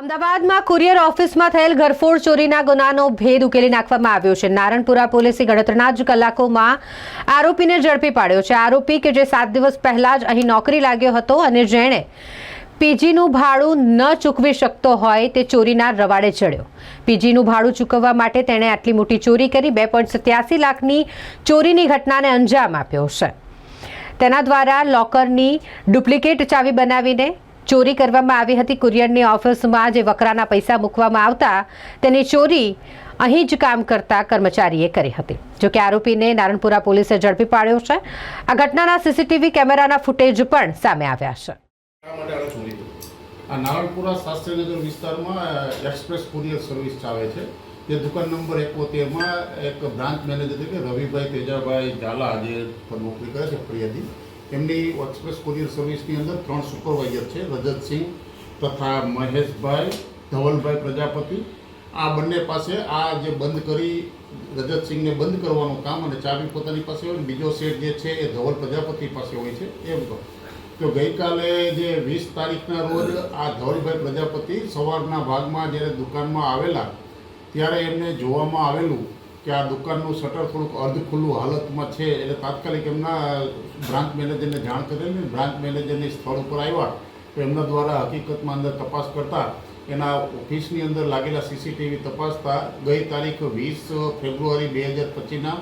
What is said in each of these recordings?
અમદાવાદમાં કુરિયર ઓફિસમાં થયેલ ઘરફોડ ચોરીના ગુનાનો ભેદ ઉકેલી નાખવામાં આવ્યો છે. નારણપુરા પોલીસે ગણતરીના જ કલાકોમાં આરોપીને ઝડપી પાડ્યો છે. આરોપી કે જે સાત દિવસ પહેલા જ અહીં નોકરી લાગ્યો હતો અને જેણે પીજીનું ભાડું ન ચૂકવી શકતો હોય તે ચોરીના રવાડે ચડ્યો. પીજીનું ભાડું ચૂકવવા માટે તેણે આટલી મોટી ચોરી કરી, બે પોઈન્ટ સત્યાસી લાખની ચોરીની ઘટનાને અંજામ આપ્યો છે. તેના દ્વારા લોકરની ડુપ્લિકેટ ચાવી બનાવીને ચોરી કરવામાં આવી હતી. કુરિયરની ઓફિસમાં જે વકરાના પૈસા મૂકવામાં આવતા, તેની ચોરી અહીં જ કામ કરતા કર્મચારીએ કરી હતી. જોકે આરોપીને નારણપુરા પોલીસે ઝડપી પાડ્યો છે. આ ઘટનાના સીસીટીવી કેમેરાના ફૂટેજ પણ સામે આવ્યા છે. નારણપુરા શાસ્ત્રીનગર વિસ્તારમાં એક્સપ્રેસ કુરિયર સર્વિસ ચાલે છે. જે દુકાન નંબર એકોતેરમાં એક બ્રાન્ચ મેનેજર તરીકે રવિભાઈ તેજાભાઈ ઝાલા જે નોકરી કરે છે ફરિયાદી. એમની એક્સપ્રેસ કુરિયર સર્વિસની અંદર ત્રણ સુપરવાઇઝર છે, રજતસિંહ તથા મહેશભાઈ, ધવલભાઈ પ્રજાપતિ. આ બંને પાસે આ જે બંધ કરી રજતસિંહને બંધ કરવાનું કામ અને ચાવી પોતાની પાસે હોય બીજો સેટ જે છે એ ધવલ પ્રજાપતિ પાસે હોય છે, એમ તો તો ગઈકાલે જે વીસ તારીખના રોજ આ ધવલભાઈ પ્રજાપતિ સવારના ભાગમાં જ્યારે દુકાનમાં આવેલા, ત્યારે એમને જોવામાં આવેલું કે આ દુકાનનું શટર થોડુંક અર્ધ ખુલ્લું હાલતમાં છે એટલે તાત્કાલિક એમના બ્રાન્ચ મેનેજરને જાણ કરેલી બ્રાન્ચ મેનેજરની સ્થળ ઉપર આવ્યા. તો એમના દ્વારા હકીકતમાં અંદર તપાસ કરતા એના ઓફિસની અંદર લાગેલા સીસીટીવી તપાસતા ગઈ તારીખ વીસ ફેબ્રુઆરી બે હજાર પચીસના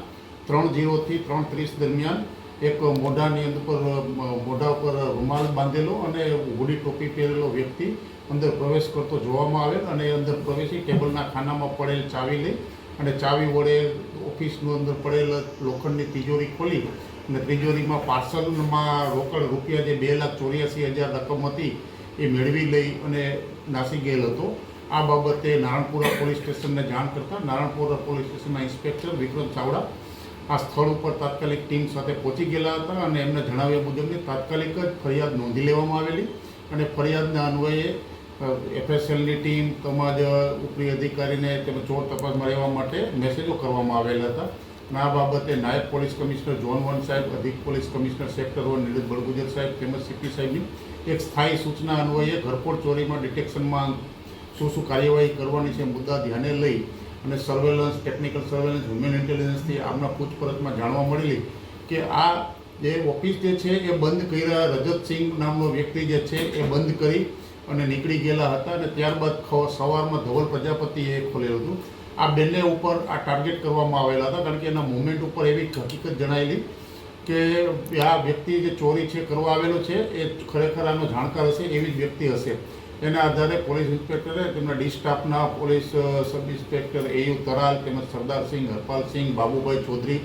ત્રણ જીરોથી ત્રણ ત્રીસ દરમિયાન એક મોઢાની અંદર પર, મોઢા ઉપર રૂમાલ બાંધેલો અને હુડી ટોપી પહેરેલો વ્યક્તિ અંદર પ્રવેશ કરતો જોવામાં આવેલ અને અંદર પ્રવેશી ટેબલના ખાનામાં પડેલ ચાવી લઈ અને ચાવી વડે ઓફિસનું અંદર પડેલ લોખંડની તિજોરી ખોલી અને તિજોરીમાં પાર્સલમાં રોકડ રૂપિયા જે બે લાખ ચોર્યાસી હજાર રકમ હતી એ મેળવી લઈ અને નાસી ગયેલ હતો. આ બાબતે નારણપુરા પોલીસ સ્ટેશનને જાણ કરતાં નારણપુરા પોલીસ સ્ટેશનના ઇન્સ્પેક્ટર વિક્રમ ચાવડા આ સ્થળ ઉપર તાત્કાલિક ટીમ સાથે પહોંચી ગયેલા હતા અને એમને જણાવ્યા મુજબની તાત્કાલિક જ ફરિયાદ નોંધી લેવામાં આવેલી અને ફરિયાદના અન્વયે એફએસએલની ટીમ તેમજ ઉપરી અધિકારીને તેમજ ચોર તપાસમાં રહેવા માટે મેસેજો કરવામાં આવેલા હતા. અને આ બાબતે નાયબ પોલીસ કમિશનર જોન વન સાહેબ, અધિક police commissioner sector one Neeraj Badgujar સાહેબ તેમજ સીપી સાહેબની એક સ્થાયી સૂચના અન્વયે ઘરફોડ ચોરીમાં ડિટેક્શનમાં શું શું કાર્યવાહી કરવાની છે મુદ્દા ધ્યાને લઈ અને સર્વેલન્સ ટેકનિકલ સર્વેલન્સ હ્યુમન ઇન્ટેલિજન્સથી આમના પૂછપરછમાં જાણવા મળેલી કે આ જે ઓફિસ જે છે એ બંધ કર્યા રજતસિંહ નામનો વ્યક્તિ જે છે એ બંધ કરી અને નીકળી ગયેલા હતા અને ત્યારબાદ સવારમાં ધવલ પ્રજાપતિએ ખોલેલું હતું. આ બંને ઉપર આ ટાર્ગેટ કરવામાં આવેલા હતા, કારણ કે એના મુવમેન્ટ ઉપર એવી હકીકત જણાયેલી કે આ વ્યક્તિ જે ચોરી છે, કરવા આવેલો છે, એ ખરેખર આનો જાણકાર હશે, એવી જ વ્યક્તિ હશે. એના આધારે પોલીસ ઇન્સ્પેક્ટરે તેમના ડિસ્ટાફના પોલીસ સબ ઇન્સ્પેક્ટર એયુ તરાલ તેમજ સરદારસિંહ હરપાલસિંહ બાબુભાઈ ચૌધરી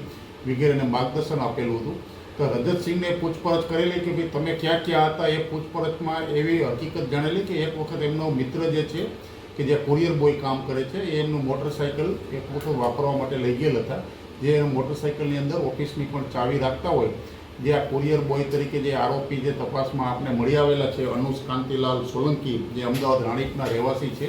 વગેરેને માર્ગદર્શન આપેલું હતું. તો રજતસિંહને પૂછપરછ કરેલી કે ભાઈ તમે ક્યાં ક્યાં હતા? એ પૂછપરછમાં એવી હકીકત જાણેલી કે એક વખત એમનો મિત્ર જે છે, કે જે કુરિયર બોય કામ કરે છે, એ એમનું મોટરસાઇકલ એક વખત વાપરવા માટે લઈ ગયેલ હતા. જે મોટરસાઇકલની અંદર ઓફિસની પણ ચાવી રાખતા હોય, જે આ કુરિયર બોય તરીકે જે આરોપી જે તપાસમાં આપણે મળી આવેલા છે અનુષ કાંતિલાલ સોલંકી, જે અમદાવાદ રાણીપના રહેવાસી છે,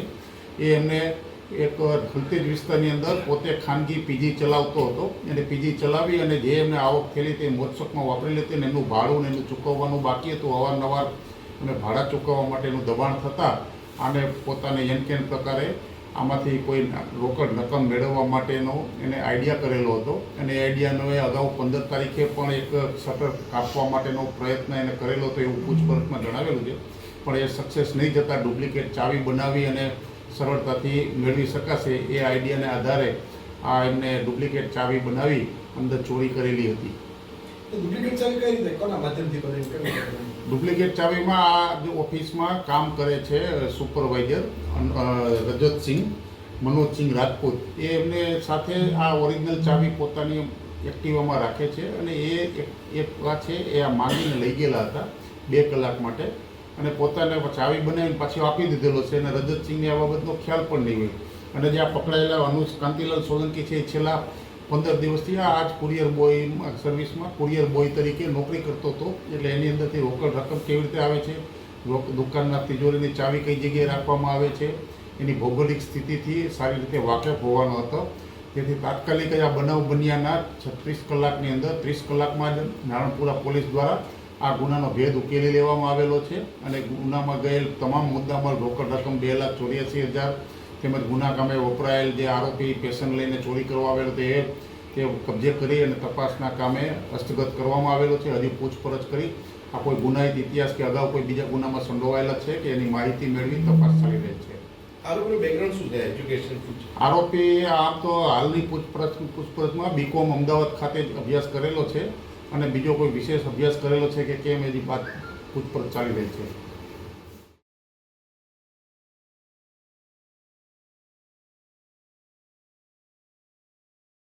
એ એમને એક ખલતેજ વિસ્તારની અંદર પોતે ખાનગી પીજી ચલાવતો હતો. એને પીજી ચલાવી અને જે એમને આવક થયેલી તે મોજશોખમાં વાપરી લેતી અને એનું ભાડું ને એનું ચૂકવવાનું બાકી હતું. અવારનવાર અને ભાડા ચૂકવવા માટેનું દબાણ થતાં આને પોતાને એન કેન પ્રકારે આમાંથી કોઈ રોકડ રકમ મેળવવા માટેનો એને આઈડિયા કરેલો હતો. અને એ આઈડિયાનો એ અગાઉ પંદર તારીખે પણ એક શટર કાપવા માટેનો પ્રયત્ન એને કરેલો હતો એવું પૂછપરછમાં જણાવેલું છે. પણ એ સક્સેસ નહીં જતાં ડુપ્લિકેટ ચાવી બનાવી અને સરળતાથી મેળવી શકાશે એ આઈડિયાને આધારે આ એમને ડુપ્લિકેટ ચાવી બનાવી અંદર ચોરી કરેલી હતી. તો ડુપ્લિકેટ ચાવી કઈ રીતે? કોના માધ્યમથી બને? ડુપ્લિકેટ ચાવીમાં આ જે ઓફિસમાં કામ કરે છે સુપરવાઇઝર રજતસિંહ મનોજસિંહ રાજપૂત. એ એમને સાથે આ ઓરિજિનલ ચાવી પોતાની એક્ટિવામાં રાખે છે અને એ એક- છે એ આ માગીને લઈ ગયેલા હતા બે કલાક માટે. અને પોતાને ચાવી બનાવીને પાછી આપી દીધેલો છે અને રજતસિંહને આ બાબતનો ખ્યાલ પણ નહીં હોય. અને જે આ પકડાયેલા અનુજ કાંતિલાલ સોલંકી છે એ છેલ્લા પંદર દિવસથી આ આજ કુરિયર બોય સર્વિસમાં કુરિયર બોય તરીકે નોકરી કરતો હતો. એટલે એની અંદરથી રોકડ રકમ કેવી રીતે આવે છે? દુકાનના તિજોરીની ચાવી કઈ જગ્યાએ રાખવામાં આવે છે? એની ભૌગોલિક સ્થિતિથી સારી રીતે વાકેફ હોવાનો હતો. તેથી તાત્કાલિક આ બનાવ બન્યાના છત્રીસ કલાકની અંદર ત્રીસ કલાકમાં જ નારણપુરા પોલીસ દ્વારા આ ગુનાનો ભેદ ઉકેલી લેવામાં આવેલો છે અને ગુનામાં ગયેલ તમામ મુદ્દામાં રોકડ રકમ બે લાખ ચોર્યાસી હજાર તેમજ ગુના કામે વપરાયેલ જે આરોપી પેશન લઈને ચોરી કરવા આવેલો તે તે કબજે કરી અને તપાસના કામે હસ્તગત કરવામાં આવેલો છે. હજી પૂછપરછ કરી. આ કોઈ ગુનાહિત ઇતિહાસ કે અગાઉ કોઈ બીજા ગુનામાં સંડોવાયેલા છે કે એની માહિતી મેળવી તપાસ ચાલી રહી છે? આરોપીનું બેકગ્રાઉન્ડ શું છે? એજ્યુકેશન શું છે? આરોપી આમ તો હાલની પૂછપરછ પૂછપરછમાં બીકોમ અમદાવાદ ખાતે અભ્યાસ કરેલો છે. અને બીજો કોઈ વિશેષ અભ્યાસ કરેલો છે કે કેમ એની વાત પૂછપરછ ચાલી રહી છે?